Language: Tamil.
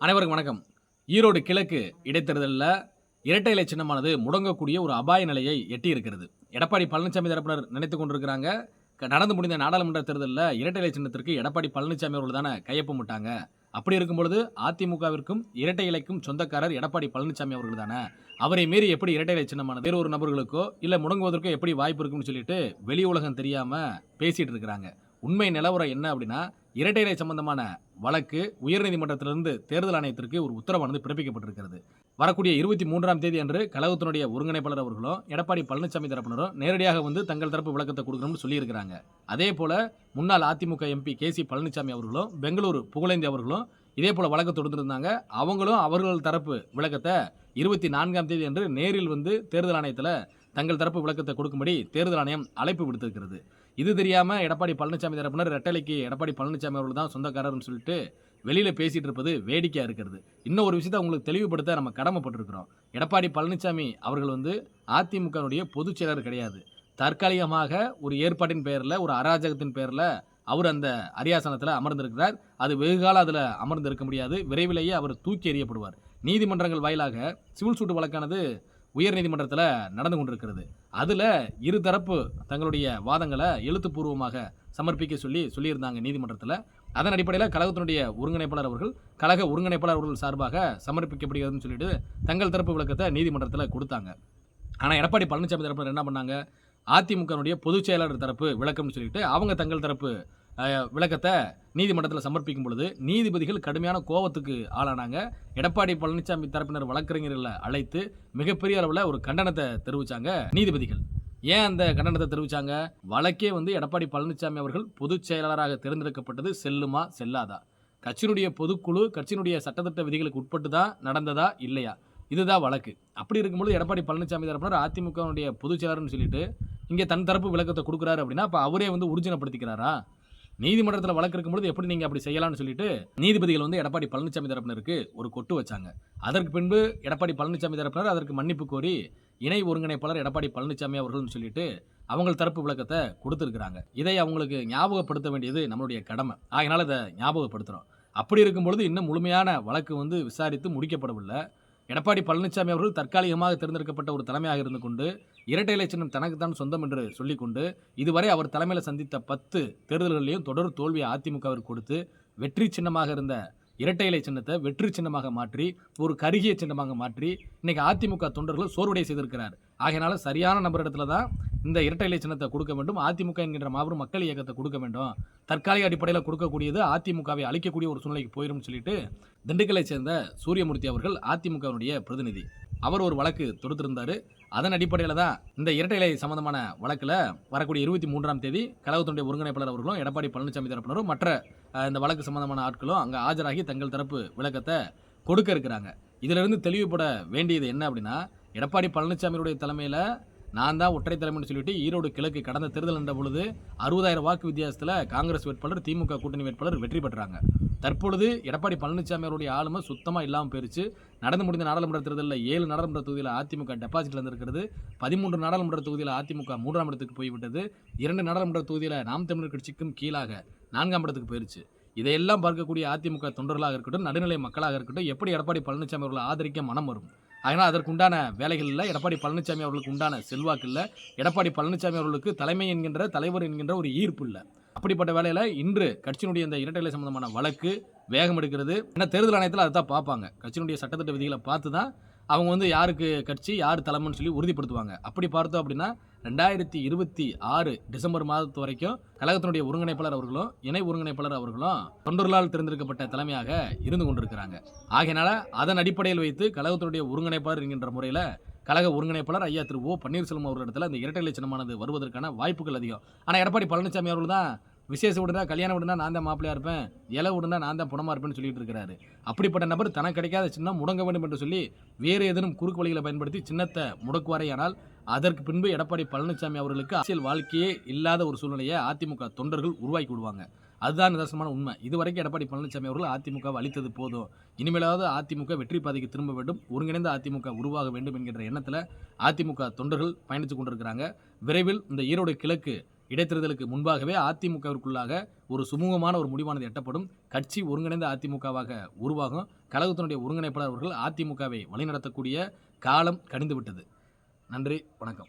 அனைவருக்கும் வணக்கம். ஈரோடு கிழக்கு இடைத்தேர்தலில் இரட்டை இலை சின்னமானது முடங்கக்கூடிய ஒரு அபாய நிலையை எட்டி இருக்கிறது எடப்பாடி பழனிசாமி தரப்பினர் நினைத்து கொண்டிருக்கிறாங்க. க- நடந்து முடிந்த நாடாளுமன்ற தேர்தலில் இரட்டை இலை சின்னத்திற்கு எடப்பாடி பழனிசாமி அவர்கள் தானே கையொப்பமிட்டாங்க அப்படி இருக்கும் பொழுது அதிமுகவிற்கும் இரட்டை இலைக்கும் சொந்தக்காரர் எடப்பாடி பழனிசாமி அவர்கள் தானே. அவரை மீறி எப்படி இரட்டை இலை சின்னமானது வேறு ஒரு நபர்களுக்கோ இல்லை முடங்குவதற்கோ எப்படி வாய்ப்பு இருக்கும்னு சொல்லிட்டு வெளி உலகம் தெரியாமல் பேசிகிட்டு இருக்கிறாங்க. உண்மை நிலவரம் என்ன அப்படின்னா இரட்டை சம்பந்தமான வழக்கு உயர்நீதிமன்றத்திலிருந்து தேர்தல் ஆணையத்திற்கு ஒரு உத்தரவானது பிறப்பிக்கப்பட்டிருக்கிறது. வரக்கூடிய இருபத்தி மூன்றாம் தேதி அன்று கழகத்தினுடைய ஒருங்கிணைப்பாளர் அவர்களும் எடப்பாடி பழனிசாமி தரப்பினரும் நேரடியாக வந்து தங்கள் தரப்பு விளக்கத்தை கொடுக்கணும்னு சொல்லியிருக்கிறாங்க. அதே போல முன்னாள் ADMK MP K C Palaniswami அவர்களும் பெங்களூரு புகழேந்தி அவர்களும் இதே போல வழக்கு தொடுத்திருந்தாங்க. அவங்களும் அவர்கள் தரப்பு விளக்கத்தை இருபத்தி நான்காம் தேதி அன்று நேரில் வந்து தேர்தல் ஆணையத்தில் தங்கள் தரப்பு விளக்கத்தை கொடுக்கும்படி தேர்தல் ஆணையம் அழைப்பு விடுத்திருக்கிறது. இது தெரியாமல் எடப்பாடி பழனிசாமி தரப்பினர் ரெட்டலைக்கு எடப்பாடி பழனிசாமி அவர்கள் தான் சொந்தக்காரர்னு சொல்லிட்டு வெளியில் பேசிகிட்டு இருப்பது வேடிக்கையாக இருக்கிறது. இன்னும் ஒரு விஷயத்தை உங்களுக்கு தெளிவுபடுத்த நம்ம கடமைப்பட்டிருக்கிறோம். எடப்பாடி பழனிசாமி அவர்கள் வந்து அதிமுகனுடைய பொதுச் செயலர் கிடையாது. தற்காலிகமாக ஒரு ஏற்பாட்டின் பெயரில் ஒரு அராஜகத்தின் பெயரில் அவர் அந்த அரியாசனத்தில் அமர்ந்திருக்கிறார். அது வெகுகாலம் அதில் அமர்ந்திருக்க முடியாது. விரைவிலேயே அவர் தூக்கி எறியப்படுவார். நீதிமன்றங்கள் வாயிலாக சிவில் சூட்டு வழக்கானது உயர்நீதிமன்றத்தில் நடந்து கொண்டிருக்கிறது. அதில் இருதரப்பு தங்களுடைய வாதங்களை எழுத்துப்பூர்வமாக சமர்ப்பிக்க சொல்லி சொல்லியிருந்தாங்க நீதிமன்றத்தில். அதன் அடிப்படையில் கழகத்தினுடைய ஒருங்கிணைப்பாளர் அவர்கள் கழக ஒருங்கிணைப்பாளர் அவர்கள் சார்பாக சமர்ப்பிக்கப்படுகிறதுன்னு சொல்லிட்டு தங்கள் தரப்பு விளக்கத்தை நீதிமன்றத்தில் கொடுத்தாங்க. ஆனால் எடப்பாடி பழனிசாமி தரப்பினர் என்ன பண்ணாங்க? அதிமுகனுடைய பொதுச் செயலாளர் தரப்பு விளக்கம்னு சொல்லிட்டு அவங்க தங்கள் தரப்பு விளக்கத்தை நீதிமன்றத்தில் சமர்ப்பிக்கும் பொழுது நீதிபதிகள் கடுமையான கோபத்துக்கு ஆளானாங்க. எடப்பாடி பழனிசாமி தரப்பினர் வழக்கறிஞர்களை அழைத்து மிகப்பெரிய அளவில் ஒரு கண்டனத்தை தெரிவித்தாங்க நீதிபதிகள். ஏன் அந்த கண்டனத்தை தெரிவித்தாங்க வழக்கே வந்து எடப்பாடி பழனிசாமி அவர்கள் பொதுச் செயலாளராக தேர்ந்தெடுக்கப்பட்டது செல்லுமா செல்லாதா? கட்சியினுடைய பொதுக்குழு கட்சியினுடைய சட்டத்திட்ட விதிகளுக்கு உட்பட்டு தான் நடந்ததா இல்லையா? இதுதான் வழக்கு. அப்படி இருக்கும்போது எடப்பாடி பழனிசாமி தரப்பினர் அதிமுகவுடைய பொதுச் செயலாளர்னு சொல்லிட்டு இங்கே தன் தரப்பு விளக்கத்தை கொடுக்குறாரு அப்படின்னா அப்போ அவரே வந்து உறுதினப்படுத்திக்கிறாரா நீதிமன்றத்தில் வழக்கு இருக்கும்பொழுது எப்படி நீங்கள் அப்படி செய்யலாம்னு சொல்லிட்டு நீதிபதிகள் வந்து எடப்பாடி பழனிசாமி தரப்பினருக்கு ஒரு கொட்டு வச்சாங்க. அதற்கு பின்பு எடப்பாடி பழனிசாமி தரப்பினர் அதற்கு மன்னிப்பு கோரி இணை ஒருங்கிணைப்பாளர் எடப்பாடி பழனிசாமி அவர்கள்னு சொல்லிட்டு அவங்க தரப்பு விளக்கத்தை கொடுத்துருக்குறாங்க. இதை அவங்களுக்கு ஞாபகப்படுத்த வேண்டியது நம்மளுடைய கடமை. ஆகையினால இதை ஞாபகப்படுத்துகிறோம் அப்படி இருக்கும் பொழுது இன்னும் முழுமையான வழக்கு வந்து விசாரித்து முடிக்கப்படவில்லை. எடப்பாடி பழனிசாமி அவர்கள் தற்காலிகமாக தேர்ந்தெடுக்கப்பட்ட ஒரு தலைமையாக இருந்து கொண்டு இரட்டை இலை சின்னம் தனக்குத்தான் சொந்தம் என்று சொல்லிக்கொண்டு இதுவரை அவர் தலைமையில் சந்தித்த பத்து தேர்தல்களிலையும் தொடர் தோல்வியை அதிமுகவிற்கு கொடுத்து வெற்றி சின்னமாக இருந்த இரட்டை இலை சின்னத்தை வெற்றி சின்னமாக மாற்றி ஒரு கருகிய சின்னமாக மாற்றி இன்னைக்கு அதிமுக தொண்டர்கள் சோர்வடை செய்திருக்கிறார். ஆகையினால சரியான நபரிடத்துல தான் இந்த இரட்டை இலை சின்னத்தை கொடுக்க வேண்டும். அதிமுக என்கின்ற மாபெரும் மக்கள் இயக்கத்தை கொடுக்க வேண்டும். தற்காலிக அடிப்படையில் கொடுக்கக்கூடியது அதிமுகவை அழிக்கக்கூடிய ஒரு சூழ்நிலைக்கு போயிடும் சொல்லிட்டு திண்டுக்கலை சேர்ந்த சூரியமூர்த்தி அவர்கள் அதிமுகவினுடைய பிரதிநிதி. அவர் ஒரு வழக்கு தொடுத்திருந்தார். அதன் அடிப்படையில் தான் இந்த இரட்டை இலை சம்பந்தமான வழக்கில் வரக்கூடிய இருபத்தி மூன்றாம் தேதி கழகத்துடைய ஒருங்கிணைப்பாளர் அவர்களும் எடப்பாடி பழனிசாமி தரப்பினரும் மற்ற இந்த வழக்கு சம்பந்தமான ஆட்களும் அங்கே ஆஜராகி தங்கள் தரப்பு விளக்கத்தை கொடுக்க இருக்கிறாங்க. இதிலிருந்து தெளிவுபட வேண்டியது என்ன அப்படின்னா எடப்பாடி பழனிசாமியுடைய தலைமையில் நான் தான் ஒற்றை தலைமைன்னு சொல்லிட்டு ஈரோடு கிழக்கு கடந்த தேர்தல் என்ற பொழுது அறுபதாயிரம் வாக்கு வித்தியாசத்தில் காங்கிரஸ் வேட்பாளர் திமுக கூட்டணி வேட்பாளர் வெற்றி பெற்றாங்க. தற்பொழுது எடப்பாடி பழனிசாமி அவருடைய ஆளுமை சுத்தமாக இல்லாமல் போயிருச்சு. நடந்து முடிந்த நாடாளுமன்ற தேர்தலில் ஏழு நாடாளுமன்ற தொகுதியில் அதிமுக டெபாசிட்டில் இருந்திருக்கிறது. பதிமூன்று நாடாளுமன்ற தொகுதியில் அதிமுக மூன்றாம் இடத்துக்கு போய்விட்டது இரண்டு நாடாளுமன்ற தொகுதியில் நாம் தமிழர் கட்சிக்கும் கீழாக நான்காம் இடத்துக்கு போயிருச்சு. இதையெல்லாம் பார்க்கக்கூடிய அதிமுக தொண்டர்களாக இருக்கட்டும் நடுநிலை மக்களாக இருக்கட்டும் எப்படி எடப்பாடி பழனிசாமி அவர்களை ஆதரிக்க மனம் வரும்? அதனால் அதற்குண்டான வேலைகள் இல்லை. எடப்பாடி பழனிசாமி அவர்களுக்கு உண்டான செல்வாக்கு இல்லை. எடப்பாடி பழனிசாமி அவர்களுக்கு தலைமை என்கின்ற தலைவர் என்கின்ற ஒரு ஈர்ப்பு இல்லை. அப்படிப்பட்ட வேலையில் இன்று கட்சியினுடைய இந்த இரட்டைகளை சம்பந்தமான வழக்கு வேகம் எடுக்கிறது. ஏன்னா தேர்தல் ஆணையத்தில் அதை தான் பார்ப்பாங்க. கட்சியினுடைய சட்டத்திட்ட விதிகளை பார்த்து தான் அவங்க வந்து யாருக்கு கட்சி யார் தலைமைன்னு சொல்லி உறுதிப்படுத்துவாங்க. அப்படி பார்த்தோம் அப்படின்னா ரெண்டாயிரத்தி இருபத்தி ஆறு டிசம்பர் மாதத்து வரைக்கும் கழகத்தினுடைய ஒருங்கிணைப்பாளர் அவர்களும் இணை ஒருங்கிணைப்பாளர் அவர்களும் தொண்டர்களால் தேர்ந்தெடுக்கப்பட்ட தலைமையாக இருந்து கொண்டிருக்கிறாங்க. ஆகையினால அதன் அடிப்படையில் வைத்து கழகத்தினுடைய ஒருங்கிணைப்பாளர் என்கின்ற முறையில் கழக ஒருங்கிணைப்பாளர் ஐயா திரு ஓ பன்னீர்செல்வம் அவர்களிடத்தில் அந்த இரட்டை சின்னமானது வருவதற்கான வாய்ப்புகள் அதிகம். ஆனால் எடப்பாடி பழனிசாமி அவர்கள் தான் விசேஷ விடுனா கல்யாணம் விடுனா நான் தான் மாப்பிள்ளையாக இருப்பேன். இலை விடுனா நான் தான் புணமாக இருப்பேன்னு சொல்லிட்டு இருக்கிறாரு. அப்படிப்பட்ட நபர் தனக்கு கிடைக்காத சின்னம் முடங்க வேண்டும் என்று சொல்லி வேறு ஏதேனும் குறுக்கு வழிகளை பயன்படுத்தி சின்னத்தை முடக்குவாரேயானால் அதற்கு பின்பு எடப்பாடி பழனிசாமி அவர்களுக்கு அரசியல் வாழ்க்கையே இல்லாத ஒரு சூழ்நிலையை அதிமுக தொண்டர்கள் உருவாக்கி விடுவாங்க. அதுதான் நிதர்சனமான உண்மை. இதுவரைக்கும் எடப்பாடி பழனிசாமி அவர்கள் அதிமுகவை அளித்தது போதும். இனிமேலாவது அதிமுக வெற்றி பாதைக்கு திரும்ப வேண்டும். ஒருங்கிணைந்த அதிமுக உருவாக வேண்டும் என்கின்ற எண்ணத்தில் அதிமுக தொண்டர்கள் பயணித்து கொண்டிருக்கிறாங்க. விரைவில் இந்த ஈரோடு கிழக்கு இடைத்தேர்தலுக்கு முன்பாகவே அதிமுகவிற்குள்ளாக ஒரு சுமூகமான ஒரு முடிவானது எட்டப்படும். கட்சி ஒருங்கிணைந்த அதிமுகவாக உருவாகும். கழகத்தினுடைய ஒருங்கிணைப்பாளர் அவர்கள் அதிமுகவை வழிநடத்தக்கூடிய காலம் கடிந்துவிட்டது நன்றி வணக்கம்.